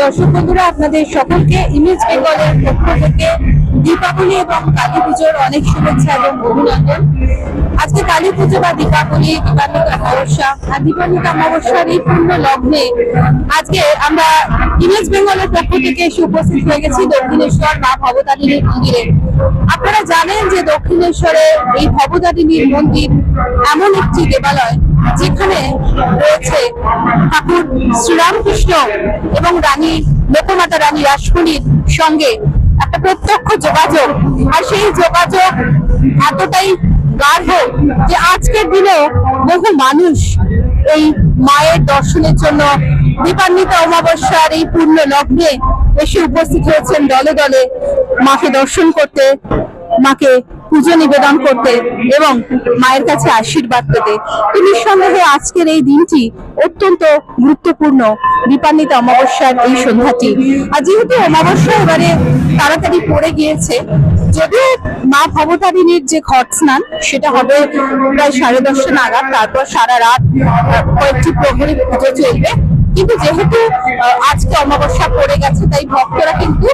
দর্শক বন্ধুরা, আপনাদের সকলকে ইমেজ বেঙ্গলের পক্ষ থেকে দীপাবলি এবং কালী পুজোর অনেক শুভেচ্ছা এবং অভিনন্দন। আজকে কালী পুজো বা দীপাবলি দীপান্বিতা অমাবস্যা আর দীপান্বিতা অমাবস্যার এই পূর্ণ লগ্নে আজকে আমরা ইমেজ বেঙ্গলের পক্ষ থেকে এসে উপস্থিত হয়ে গেছি দক্ষিণেশ্বর মা ভবতারিণীর মন্দিরে। আপনারা জানেন যে দক্ষিণেশ্বরে এই ভবতারিণীর মন্দির এমন একটি দেবালয় যেখানে রয়েছে ঠাকুর শ্রীরামকৃষ্ণ এবং রানী লোকমাতা রানী রাসমণির সঙ্গে একটা প্রত্যক্ষ যোগাযোগ। আর সেই যোগাযোগ এতটাই গাঢ় যে আজকের দিনেও বহু মানুষ এই মায়ের দর্শনের জন্য দীপান্বিতা অমাবস্যার এই পূর্ণ লগ্নে এসে উপস্থিত হয়েছেন দলে দলে। মাকে দর্শন করতে, মাকে পুজো নিবেদন করতে এবং মায়ের কাছে আশীর্বাদ পেতে। তো নিঃসন্দেহে আজকের এই দিনটি অত্যন্ত গুরুত্বপূর্ণ। দীপান্বিতা অমাবস্যার এই সন্ধ্যাটি। আর যেহেতু অমাবস্যা এবারে তাড়াতাড়ি পড়ে গিয়েছে, যদিও মা ভবতারিণীর যে ঘট স্নান, সেটা হবে প্রায় সাড়ে দশটা নাগাদ, তারপর সারা রাত কয়েকটি প্রহরী পুজো চলবে। কিন্তু যেহেতু আজকে অমাবস্যা পড়ে গেছে, তাই ভক্তরা কিন্তু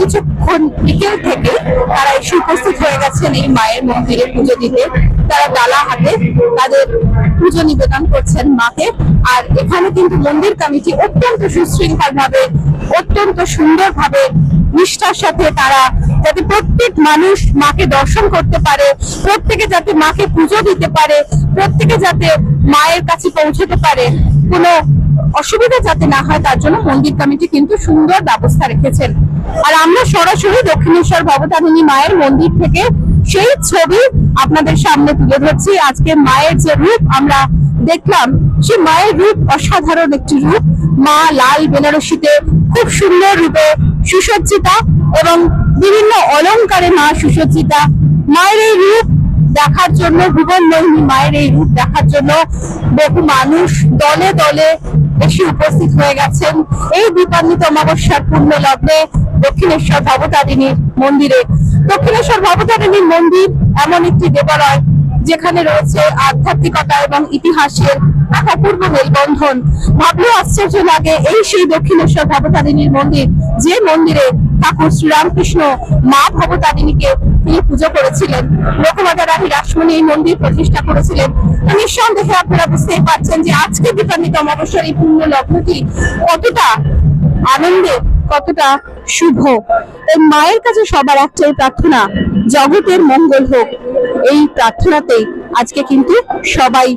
কিছুক্ষণ বিকেল থেকে তারা এসে উপস্থিত হয়ে গেছেন এই মায়ের মন্দিরে পুজো দিতে। তারা ডালা হাতে তাদের পুজো নিবেদন করছেন মাকে। আর এখানে কিন্তু মন্দির কমিটি অত্যন্ত সুশৃঙ্খল ভাবে অত্যন্ত সুন্দর ভাবে নিষ্ঠার সাথে তারা যাতে প্রত্যেক মানুষ মাকে দর্শন করতে পারে, প্রত্যেকে যাতে মাকে পুজো দিতে পারে, প্রত্যেকে যাতে মায়ের কাছে পৌঁছতে পারে। কোনো অসুবিধা যাতে না হয়, তার জন্য মন্দির কমিটি কিন্তু সুন্দর ব্যবস্থা রেখেছেন। আর আমরা সরাসরি দক্ষিণেশ্বর ভবতারিণী মায়ের মন্দির থেকে সেই ছবি আপনাদের সামনে তুলে ধরছি। আজকে মায়ের যে রূপ, আমরা দেখলাম সে মায়ের রূপ অসাধারণ একটি রূপ। মা লাল বেনারসিতে খুব সুন্দর রূপে সুসজ্জিতা এবং বিভিন্ন অলংকারে মা সুসজ্জিতা। মায়ের এই রূপ দেখার জন্য ভুবন মোহিনী মায়ের এই রূপ দেখার জন্য বহু মানুষ দলে দলে এসে উপস্থিত হয়ে গেছেন। এই দীপান্বিত অমাবস্যার পূর্ণ লগ্নে দক্ষিণেশ্বর ভবতারিণীর মন্দিরে। দক্ষিণেশ্বর ভবতারিণীর মন্দির এমন একটি দেবালয় যেখানে রয়েছে আধ্যাত্মিকতা এবং ইতিহাসের এক মেলবন্ধন। ভাবলেও আশ্চর্য লাগে এই সেই দক্ষিণেশ্বর ভবতারিণীর মন্দির। যে মন্দিরে ঠাকুর শ্রীরামকৃষ্ণ মা ভবতারিণীকে তিনি পুজো করেছিলেন। লোকমাতা রানী রাসমণি এই মন্দির প্রতিষ্ঠা করেছিলেন। নিঃসন্দেহে আপনারা বুঝতেই পারছেন যে আজকে দীপান্বিত অমাবস্যার এই পূর্ণ লগ্নটি কতটা আনন্দে, কতটা শুভ। এই মায়ের কাছে সবার একটাই প্রার্থনা, জগতের মঙ্গল হোক। এই প্রার্থনাতেই আজকে কিন্তু সবাই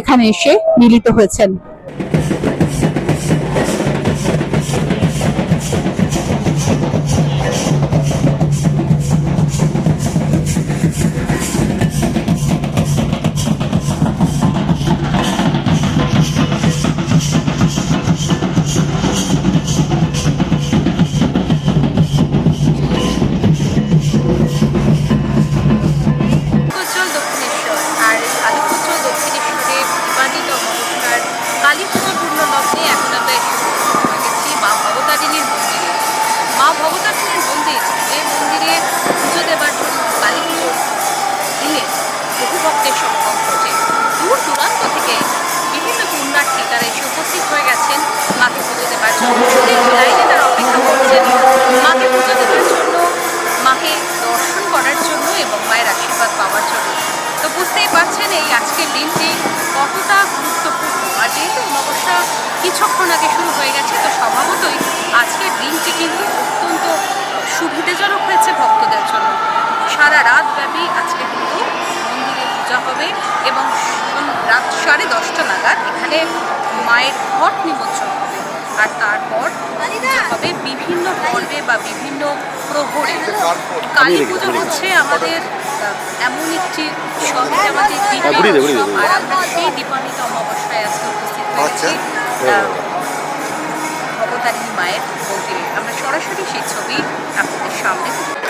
এখানে এসে মিলিত হয়েছেন। দেবার লাইনে তারা অপেক্ষা করছেন মাকে পুজো দেবার জন্য, মাকে দর্শন করার জন্য এবং মায়ের আশীর্বাদ পাওয়ার জন্য। তো বুঝতেই পারছেন এই আজকের দিনটি কতটা গুরুত্বপূর্ণ। আর যেহেতু অমাবস্যা কিছুক্ষণ আগে শুরু হয়ে গেছে, তো স্বভাবতই আজকের দিনটি কিন্তু অত্যন্ত সুবিধাজনক হয়েছে ভক্তদের জন্য। সারা রাত ব্যাপী আজকে কিন্তু মন্দিরে পূজা হবে এবং রাত সাড়ে দশটা নাগাদ এখানে মায়ের ঘট নিমন্ত্রণ হবে। আর তারপর হবে বিভিন্ন পর্বে বা বিভিন্ন প্রহরে কালী পুজো হচ্ছে আমাদের আহ, এমন একটি উৎসব আমাদের হ্যাঁ, ঘুরিয়ে দে, দ্বিতীয় ঘুরিয়ে দে, উৎসব। আর আমরা সেই দীপান্বিত অমাবস্যায় আজকে উপস্থিত হয়েছি। আচ্ছা। মায়ের মন্দিরে। আমরা সরাসরি সেই ছবি আপনাদের সামনে তুলে।